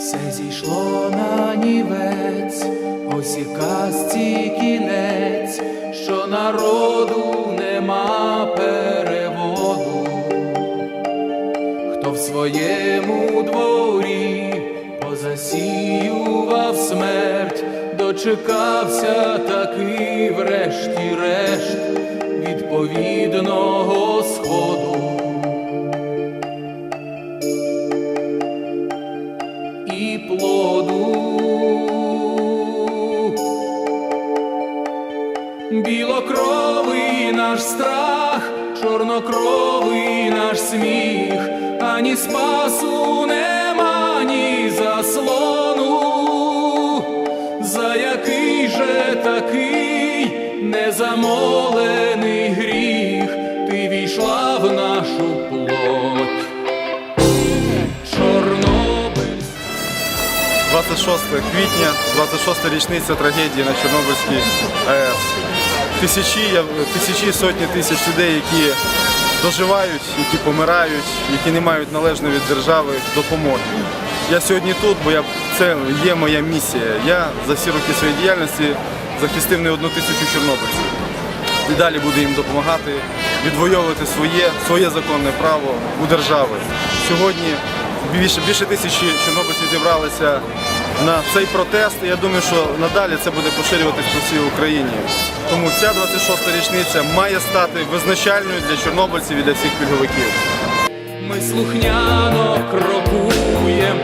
Все зійшло на нівець, ось і казці кінець, що народу нема переводу, хто в своєму дворі позасіював смерть, дочекався таки, врешті-решт, відповідного сходу. І плоду. Білокровий наш страх, чорнокровий наш сміх, ані спасу нема, ні заслону, за який же такий незамолений гріх 26 квітня, 26 річниця трагедії на Чорнобильській АЕС. Тисячі, тисячі сотні тисяч людей, які доживають, які помирають, які не мають належної від держави допомоги. Я сьогодні тут, бо я, це є моя місія. Я за всі роки своєї діяльності захистив не одну тисячу чорнобильців. І далі буду їм допомагати відвоювати своє, своє законне право у держави. Сьогодні більше, більше тисячі чорнобильців зібралися на цей протест. Я думаю, що надалі це буде поширюватись по всій Україні. Тому ця 26-та річниця має стати визначальною для чорнобильців і для всіх пільговиків. Ми слухняно крокуєм, мов